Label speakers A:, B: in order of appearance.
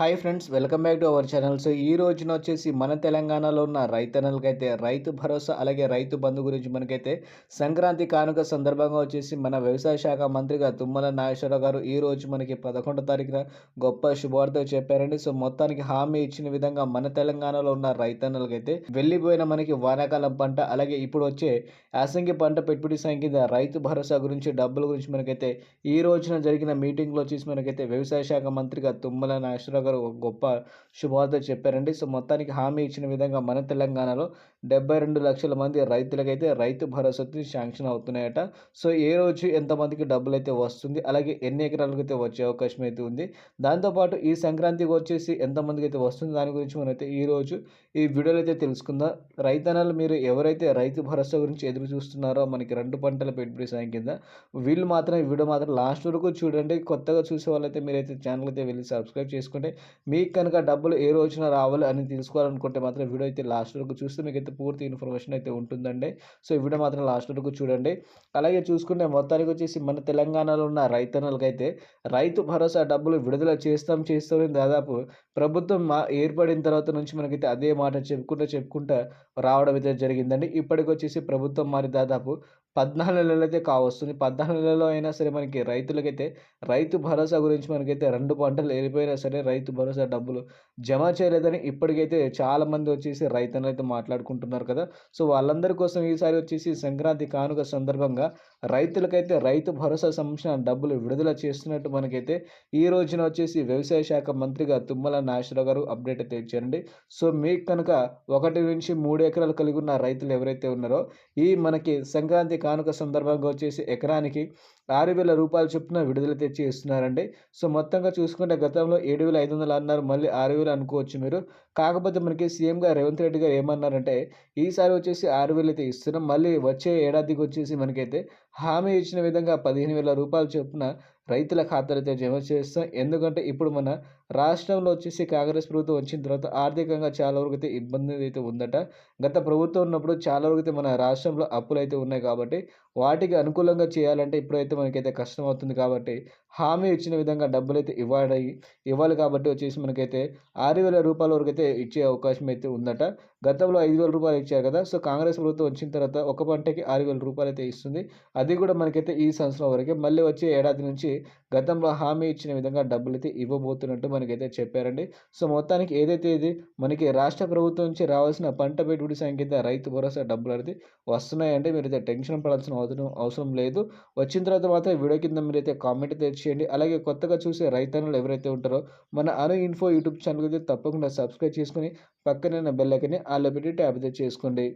A: Hi friends welcome back to our channels ఈ రోజున వచ్చేసి మన తెలంగాణలో ఉన్న రైతన్నలకైతే రైతు భరోసా అలాగే రైతు బంధు గురించి మనకైతే సంక్రాంతి కానుక సందర్భంగా వచ్చేసి మన వ్యవసాయ శాఖ మంత్రిగా తుమ్మల నాగేశ్వరరావు గారు ఈ రోజు మనకి పదకొండో తారీఖున గొప్ప శుభవార్త చెప్పారండి. సో మొత్తానికి హామీ ఇచ్చిన విధంగా మన తెలంగాణలో ఉన్న రైతన్నలకైతే వెళ్ళిపోయిన మనకి వానాకాలం పంట అలాగే ఇప్పుడు వచ్చే యాసంగి పంట పెట్టుబడి సాయం కింద రైతు భరోసా గురించి డబ్బుల గురించి మనకైతే ఈ రోజున జరిగిన మీటింగ్లో వచ్చేసి మనకైతే వ్యవసాయ శాఖ మంత్రిగా తుమ్మల నాగేశ్వరరావు గారు ఒక గొప్ప శుభవార్త చెప్పారండి. సో మొత్తానికి హామీ ఇచ్చిన విధంగా మన తెలంగాణలో డెబ్బై రెండు లక్షల మంది రైతులకైతే రైతు భరోసా శాంక్షన్ అవుతున్నాయట. సో ఏ రోజు ఎంతమందికి డబ్బులు అయితే వస్తుంది అలాగే ఎన్ని ఎకరాలకు అయితే వచ్చే అవకాశం అయితే ఉంది దాంతోపాటు ఈ సంక్రాంతికి వచ్చేసి ఎంతమందికి అయితే వస్తుంది దాని గురించి మనమైతే ఈరోజు ఈ వీడియోలో అయితే తెలుసుకుందాం. రైతన్నలు మీరు ఎవరైతే రైతు భరోసా గురించి ఎదురు చూస్తున్నారో మనకి రెండు పంటల పెట్టుబడి సాయం కింద వీళ్ళు మాత్రం ఈ వీడియో మాత్రం లాస్ట్ వరకు చూడండి. కొత్తగా చూసే వాళ్ళైతే మీరైతే ఛానల్ అయితే వెళ్ళి సబ్స్క్రైబ్ చేసుకుంటే మీకు కనుక డబ్బులు ఏ రోజున రావాలి అని తెలుసుకోవాలనుకుంటే మాత్రం వీడియో అయితే లాస్ట్ వరకు చూస్తే మీకు అయితే పూర్తి ఇన్ఫర్మేషన్ అయితే ఉంటుందండి. సో ఈ వీడియో మాత్రం లాస్ట్ వరకు చూడండి. అలాగే చూసుకుంటే మొత్తానికి వచ్చేసి మన తెలంగాణలో ఉన్న రైతన్నలకైతే రైతు భరోసా డబ్బులు విడుదల చేస్తాం చేస్తామని దాదాపు ప్రభుత్వం మా ఏర్పడిన తర్వాత నుంచి మనకైతే అదే మాట చెప్పుకుంటూ చెప్పుకుంటూ రావడం అయితే జరిగిందండి. ఇప్పటికి వచ్చేసి ప్రభుత్వం మరి దాదాపు పద్నాలుగు నెలలు అయితే కావస్తుంది పద్నాలుగు నెలలో అయినా సరే మనకి రైతులకైతే రైతు భరోసా గురించి మనకైతే రెండు పంటలు వెళ్ళిపోయినా సరే రైతు భరోసా డబ్బులు జమ చేయలేదని ఇప్పటికైతే చాలామంది వచ్చేసి రైతులు అయితే మాట్లాడుకుంటున్నారు కదా. సో వాళ్ళందరి కోసం ఈసారి వచ్చేసి సంక్రాంతి కానుక సందర్భంగా రైతులకైతే రైతు భరోసా సంబంధించిన డబ్బులు విడుదల చేస్తున్నట్టు మనకైతే ఈ రోజున వచ్చేసి వ్యవసాయ శాఖ మంత్రిగా తుమ్మల నాగేశ్వరరావు గారు అప్డేట్ అయితే ఇచ్చారండి. సో మీకు కనుక ఒకటి నుంచి మూడు ఎకరాలు కలిగి ఉన్న రైతులు ఎవరైతే ఉన్నారో ఈ మనకి సంక్రాంతి కానుక సందర్భంగా వచ్చేసి ఎకరానికి ఆరు వేల రూపాయల చొప్పున విడుదల తెచ్చి ఇస్తున్నారండి సో మొత్తంగా చూసుకుంటే గతంలో ఏడు వేల ఐదు వందలు అన్నారు మళ్ళీ ఆరు వేలు అనుకోవచ్చు మీరు. కాకపోతే మనకి సీఎంగా రేవంత్ రెడ్డి గారు ఏమన్నారంటే ఈసారి వచ్చేసి ఆరు వేలు అయితే ఇస్తున్నాం మళ్ళీ వచ్చే ఏడాదికి వచ్చేసి మనకైతే హామీ ఇచ్చిన విధంగా పదిహేను వేల రూపాయల చొప్పున రైతుల ఖాతాలైతే జమ చేస్తాం. ఎందుకంటే ఇప్పుడు మన రాష్ట్రంలో వచ్చేసి కాంగ్రెస్ ప్రభుత్వం వచ్చిన తర్వాత ఆర్థికంగా చాలా వరకు అయితే ఇబ్బంది అయితే ఉందట. గత ప్రభుత్వం ఉన్నప్పుడు చాలా వరకు అయితే మన రాష్ట్రంలో అప్పులు అయితే ఉన్నాయి కాబట్టి వాటికి అనుకూలంగా చేయాలంటే ఇప్పుడైతే మనకైతే కష్టం అవుతుంది కాబట్టి హామీ ఇచ్చిన విధంగా డబ్బులు అయితే ఇవ్వాలి ఇవ్వాలి కాబట్టి వచ్చేసి మనకైతే ఆరు వేల రూపాయల వరకు అయితే ఇచ్చే అవకాశం అయితే ఉందట. గతంలో ఐదు వేల రూపాయలు ఇచ్చారు కదా సో కాంగ్రెస్ ప్రభుత్వం వచ్చిన తర్వాత ఒక పంటకి ఆరు వేల రూపాయలు అయితే ఇస్తుంది. అది కూడా మనకైతే ఈ సంవత్సరం వరకే. మళ్ళీ వచ్చే ఏడాది నుంచి గతంలో హామీ ఇచ్చిన విధంగా డబ్బులు అయితే ఇవ్వబోతున్నట్టు మనకైతే చెప్పారండి. సో మొత్తానికి ఏదైతే ఇది మనకి రాష్ట్ర ప్రభుత్వం నుంచి రావాల్సిన పంట పెట్టుబడి సంఖ్య రైతు భరోసా డబ్బులు అయితే వస్తున్నాయంటే మీరు అయితే టెన్షన్ పడాల్సిన అవసరం అవసరం లేదు. వచ్చిన తర్వాత తర్వాత వీడియో కింద మీరైతే కామెంట్ తెచ్చేయండి అలాగే కొత్తగా చూసే రైతన్నులు ఎవరైతే ఉంటారో మన అను ఇన్ఫో యూట్యూబ్ ఛానల్ అయితే తప్పకుండా సబ్స్క్రైబ్ చేసుకుని పక్కనే బెల్ ఐకన్ని ఆల్లో పెట్టి ట్యాప్ అయితే చేసుకోండి.